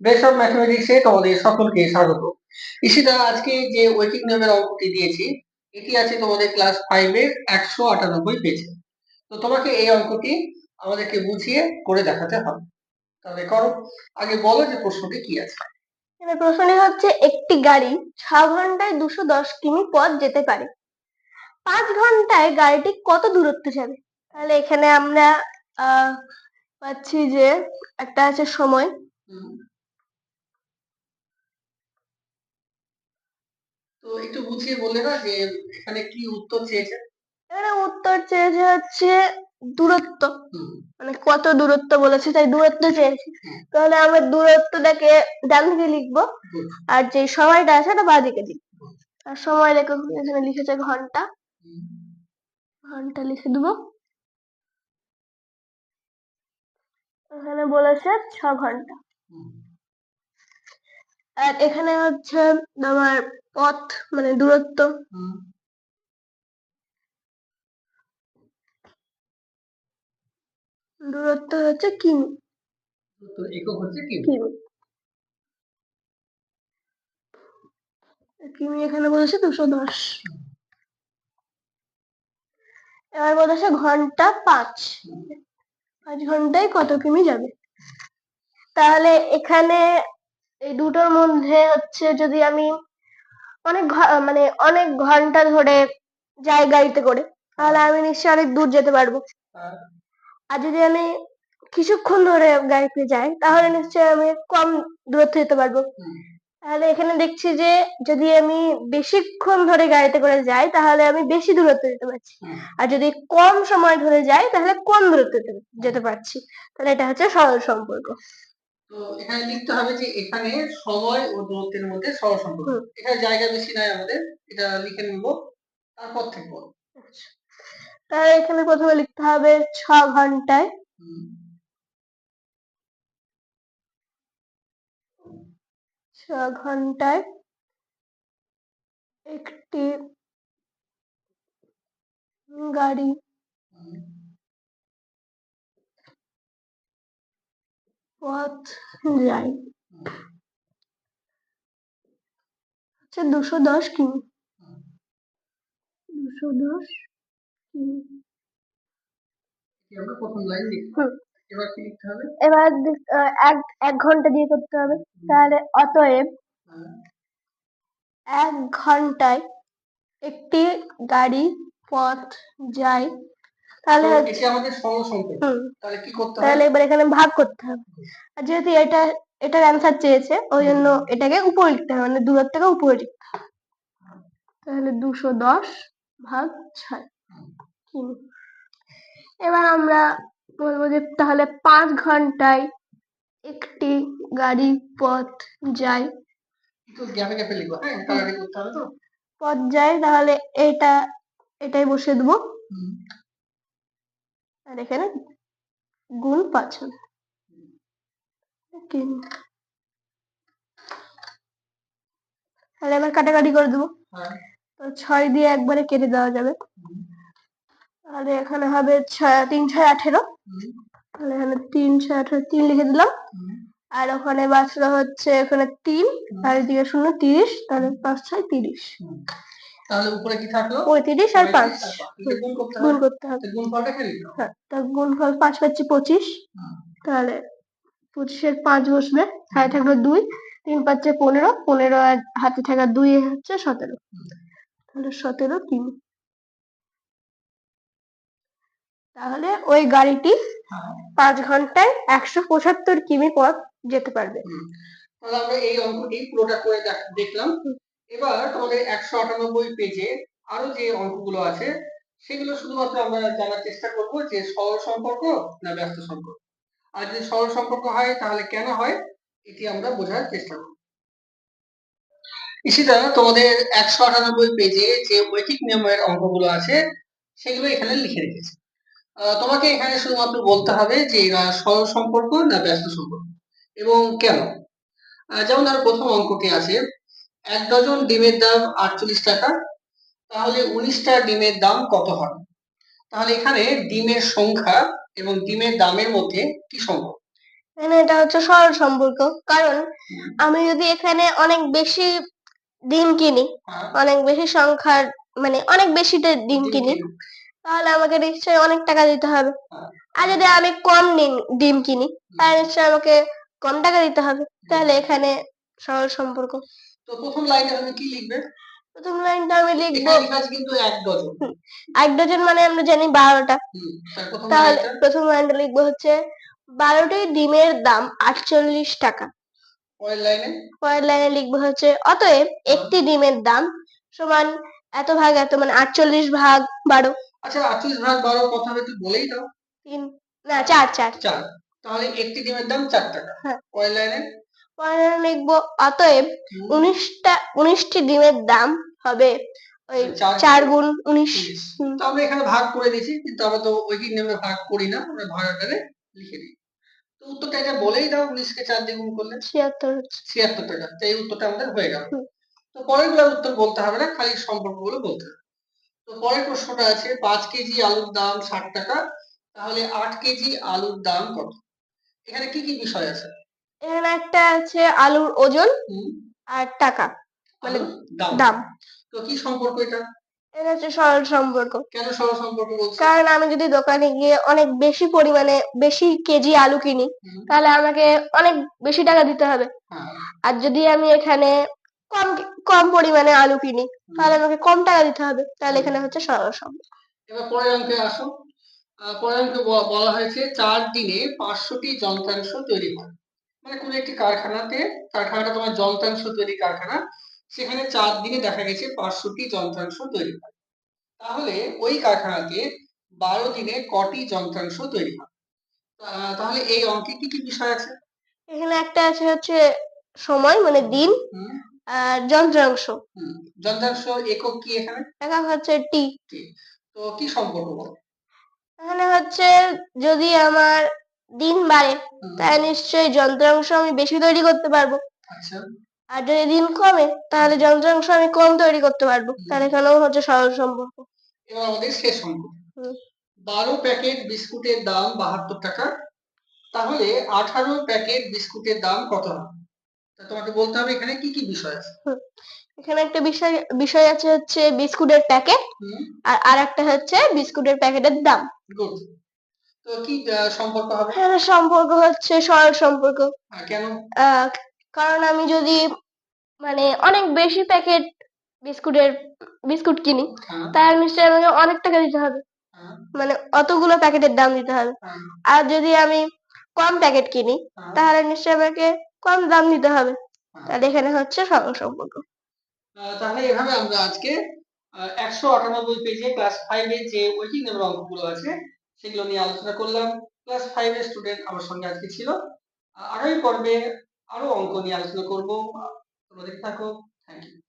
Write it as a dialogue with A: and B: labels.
A: Base of ম্যাথমেটিক্সে তোমাদের সকলকে স্বাগত। ইশিতা আজকে যে ওয়েটিং নিয়মের অঙ্কটি দিয়েছি এটি আছে তোমাদের ক্লাস ফাইভের একশো আটানব্বই পেজে তো তোমাকে এই অঙ্কটি আমাদেরকে বুঝিয়ে করে দেখাতে হবে। তাহলে করো আগে বলো যে প্রশ্নটি কি আছে।
B: প্রশ্নটি হচ্ছে একটি গাড়ি ছ ঘন্টায় দুশো দশ কিমি পথ যেতে পারে। পাঁচ ঘন্টায় গাড়িটি কত দূরত্ব যাবে? তাহলে এখানে আমরা আহ পাচ্ছি যে একটা আছে সময়
A: হুম। তো একটু বুঝিয়ে বললে না যে এখানে কি উত্তর চেয়েছে?
B: এখানে উত্তর চেয়েছে হচ্ছে দূরত্ব। মানে কত দূরত্ব বলেছে তাই দূরত্ব চেয়েছে। তাহলে আমরা দূরত্বটাকে ডান দিকে লিখব। আর যে সময়টা আছে ওটা বাঁ দিকে লিখব আর সময় লেখা এখানে লিখেছে
A: ঘণ্টা।
B: ঘণ্টা লিখে দেবো। এখানে বলেছে ছ
A: ঘণ্টা।
B: আর এখানে হচ্ছে তোমার পথ মানে দূরত্ব। দূরত্ব হচ্ছে কিমি।
A: একক হচ্ছে কি
B: কিমি। কিমি এখানে বলেছে দুশো দশ। এবার বলেছে ঘণ্টা পাঁচ। পাঁচ ঘন্টায় কত কিমি যাবে? তাহলে এখানে এই দুটোর মধ্যে হচ্ছে যদি আমি অনেক মানে অনেক ঘণ্টা ধরে যাই গাড়িতে করে, তাহলে আমি নিশ্চয়ই অনেক দূর যেতে পারব।
A: আর
B: যদি আমি কিছুক্ষণ ধরে গাড়িতে যাই, তাহলে নিশ্চয়ই আমি কম দূরত্ব যেতে পারব। তাহলে এখানে দেখছি যে, যদি আমি বেশিক্ষণ ধরে গাড়িতে করে যাই, তাহলে আমি বেশি দূরত্ব যেতে পারছি। আর যদি কম সময় ধরে যাই, তাহলে কম দূরত্ব যেতে পারছি। তাহলে এটা হচ্ছে সরল সম্পর্ক।
A: তো এখানে লিখতে হবে যে এখানে সময় ও দূরত্বের মধ্যে সহসম্পর্ক। এখানে জায়গা বেশি নাই আমাদের এটা লিখে নিব তারপর থেকে
B: তাহলে এখানে প্রথমে লিখতে হবে ছ ঘন্টায়। ছ ঘন্টায় একটি গাড়ি পথ যায়
A: হুম,
B: হচ্ছে দুশো দশ কিমি দুশো দশ কিমি।
A: এবার
B: এক এক ঘণ্টা দিয়ে করতে হবে। তাহলে অতএব
A: হ্যাঁ,
B: এক ঘন্টায় একটি গাড়ি পথ যায় তাহলে
A: এটি আমাদের
B: হুম,
A: তাহলে কি করতে
B: তাহলে এবার এখানে ভাগ করতে হবে। আর যেহেতু এটা এটার অ্যান্সার চেয়েছে ওই জন্য এটাকে উপরে লিখতে হবে মানে দূরত্বকে উপরে লিখতে হবে। তাহলে দুশো দশ ভাগ ছয়। এবার আমরা বলব যে তাহলে পাঁচ ঘন্টায় একটি গাড়ি পথ যায়।
A: হ্যাঁ
B: পথ যায় তাহলে এটা এটাই বসিয়ে দেবো। আর এখানে গুণ পাঁচ হবে তাহলে এবার কাটাকাটি করে দেবো।
A: হ্যাঁ,
B: তো ছয় দিয়ে একবারে কেটে দেওয়া যাবে। তাহলে এখানে হবে ছয় তিন ছয় আঠেরো। তাহলে এখানে তিন ছয় আঠেরো তিন লিখে দিলাম। আর ওখানে বাঁচলো হচ্ছে এখানে তিন। আর এদিকে শূন্য তিরিশ। তাহলে পাঁচ ছয় তিরিশ।
A: তাহলে উপরে কি থাকল?
B: পঁয়ত্রিশ আর পাঁচ।
A: পঁয়ত্রিশ আর পাঁচ। এটা গুণ করতে
B: গুণ
A: হবে।
B: করতে হবে
A: গুণফলটা হবে
B: হ্যাঁ তা গুণফল পাঁচ পাচ্ছি পঁচিশ।
A: হুম,
B: তাহলে পঁচিশের পাঁচ বসবে। হাতে থাকল দুই তিন পাচ্ছে পনেরো। পনেরো আর হাতে থাকা দুই হচ্ছে সতেরো।
A: হুম।
B: তাহলে সতেরো কিমি তাহলে ওই গাড়িটি
A: হ্যাঁ,
B: পাঁচ ঘন্টায় একশো পঁচাত্তর কিমি পথ যেতে পারবে।
A: তাহলে আমরা এই অঙ্কটি পুরোটা করে দেখলাম। এবার তোমাদের একশো আটানব্বই পেজে আরও যে অঙ্কগুলো আছে, সেগুলো শুধুমাত্র আমরা জানার চেষ্টা করব যে সরল সম্পর্ক না ব্যস্ত সম্পর্ক। আর যদি সরল সম্পর্ক হয়, তাহলে কেন হয়, এটি আমরা বোঝার চেষ্টা করব। ইসিতা তোমাদের একশো আটানব্বই পেজে যে ওয়েটিক নিয়মের অঙ্কগুলো আছে, সেগুলো এখানে লিখে রেখেছে। তোমাকে এখানে শুধুমাত্র বলতে হবে যে এরা সরল সম্পর্ক না ব্যস্ত সম্পর্ক, এবং কেন? যেমন ধরো প্রথম অঙ্কটি আছে এক ডজন ডিমের দাম আটচল্লিশ টাকা। তাহলে উনিশটা ডিমের দাম কত হয়? তাহলে এখানে ডিমের সংখ্যা এবং ডিমের দামের মধ্যে কি সম্পর্ক?
B: এখানে এটা হচ্ছে সরল সম্পর্ক। কারণ আমি যদি এখানে অনেক বেশি ডিম কিনি
A: হ্যাঁ,
B: অনেক বেশি সংখ্যার মানে অনেক বেশি ডিম কিনি তাহলে আমাকে নিশ্চয়ই অনেক টাকা দিতে হবে।
A: হ্যাঁ।
B: আর যদি আমি কম ডিম- ডিম কিনি তাহলে নিশ্চয়ই আমাকে কম টাকা দিতে হবে। তাহলে এখানে সরল সম্পর্ক।
A: তো প্রথম লাইনে তুমি কি লিখবে?
B: প্রথম লাইনটা আমি লিখব
A: এখানে লেখা কিন্তু এক ডজন।
B: এক ডজন মানে আমরা জানি বারোটা। তাহলে প্রথম লাইনটা? লিখব হচ্ছে বারোটি ডিমের দাম আটচল্লিশ টাকা।
A: পরের লাইনে?
B: পরের লাইনে লিখব হচ্ছে অতএব একটি ডিমের দাম সমান এত ভাগ এত মানে আটচল্লিশ ভাগ বারো।
A: আচ্ছা আটচল্লিশ ভাগ বারো কথা তুই বলেই দাও।
B: তিন না চার চার।
A: চার তাহলে একটি ডিমের দাম চার টাকা।
B: হ্যাঁ।
A: পরের লাইনে?
B: লিখব অতএব উনিশটা উনিশটি ডিমের দাম হবে ওই
A: চার
B: চার গুণ উনিশ।
A: তো আমরা এখানে ভাগ করে দিয়েছি কিন্তু আমরা তো ঐকিক নিয়মে ভাগ করি না আমরা ভাগ আকারে লিখে দিই। তো উত্তরটা এটা বলেই দাও উনিশকে চার দিয়ে গুণ করলে।
B: ছিয়াত্তর
A: ছিয়াত্তর টাকা তো এই উত্তরটা আমাদের হয়ে গেল। তো পরেরগুলোর উত্তর বলতে হবে না খালি সম্পর্কগুলো বলতে হবে। তো পরের প্রশ্নটা আছে পাঁচ কেজি আলুর দাম ষাট টাকা তাহলে আট কেজি আলুর দাম কত? এখানে কি কি বিষয় আছে?
B: এখানে একটা আছে আলুর ওজন আর টাকা মানে
A: দাম। তো কি সম্পর্ক এটা?
B: এটা হচ্ছে সরল সম্পর্ক।
A: কেন সরল সম্পর্ক
B: কারণ আমি যদি দোকানে গিয়ে অনেক বেশি পরিমাণে বেশি কেজি আলু কিনি তাহলে আমাকে অনেক বেশি টাকা দিতে হবে।
A: হ্যাঁ,
B: আর যদি আমি এখানে কম কম পরিমাণে আলু কিনি তাহলে আমাকে কম টাকা দিতে হবে। তাহলে এখানে হচ্ছে সরল সম্পর্ক।
A: এবার পরের অঙ্কে আসো। পরের অঙ্কে বলা হয়েছে চার দিনে পাঁচশোটি যন্ত্রাংশ তৈরি হয় মানে কোনো একটি কারখানাতে কারখানাটা তোমার যন্ত্রাংশ তৈরি কারখানা সেখানে চার দিনে দেখা গেছে পাঁচশোটি যন্ত্রাংশ তৈরি হয়। তাহলে ওই কারখানাতে বারো দিনে কটি যন্ত্রাংশ তৈরি হয়? তাহলে এই অঙ্কে কি কি বিষয় আছে?
B: এখানে একটা আছে হচ্ছে সময় মানে দিন আর যন্ত্রাংশ।
A: যন্ত্রাংশ একক কি এখানে?
B: একা হচ্ছে টি
A: তো কি সম্পর্ক বল?
B: এখানে হচ্ছে যদি আমার দিন বাড়ে তাহলে নিশ্চয়ই যন্ত্রাংশ আমি বেশি তৈরি করতে পারব।
A: আচ্ছা।
B: আর যদি দিন কমে তাহলে যন্ত্রাংশ আমি কম তৈরি করতে পারব। তাহলে এখানেও হচ্ছে সরল সম্পর্ক।
A: এবার আমাদের শেষ অঙ্ক। বারো প্যাকেট বিস্কুটের দাম বাহাত্তর টাকা। তাহলে আঠারো প্যাকেট বিস্কুটের দাম কত হবে? তোমাকে বলতে হবে এখানে কি কি বিষয় আছে?
B: এখানে একটা বিষয় বিষয় আছে হচ্ছে বিস্কুটের প্যাকেট আর আর একটা হচ্ছে বিস্কুটের প্যাকেটের দাম।
A: গুড। তো কি সম্পর্ক হবে?
B: এখানে সম্পর্ক হচ্ছে সরল সম্পর্ক।
A: কেন?
B: আহ, কারণ আমি যদি মানে অনেক বেশি প্যাকেট বিস্কুটের বিস্কুট কিনি
A: হ্যাঁ।
B: তাহলে নিশ্চয়ই আমাকে অনেক টাকা দিতে হবে।
A: হ্যাঁ।
B: মানে অতগুলো প্যাকেটের দাম দিতে হবে।
A: হ্যাঁ,
B: আর যদি আমি কম প্যাকেট কিনি
A: হ্যাঁ,
B: তাহলে নিশ্চয়ই আমাকে কম দাম দিতে হবে।
A: হ্যাঁ।
B: তাহলে এখানে হচ্ছে সরল সম্পর্ক।
A: তাহলে এভাবে আমরা আজকে একশো আটানব্বই পেজে ক্লাস ফাইভের যে ওয়েটিং নাম্বার অঙ্কগুলো আছে সেগুলো নিয়ে আলোচনা করলাম। ক্লাস ফাইভের স্টুডেন্ট আমার সঙ্গে আজকে ছিল। আগামী পর্বে আরও অঙ্ক নিয়ে আলোচনা করব। তোমাদের থাকো। Thank you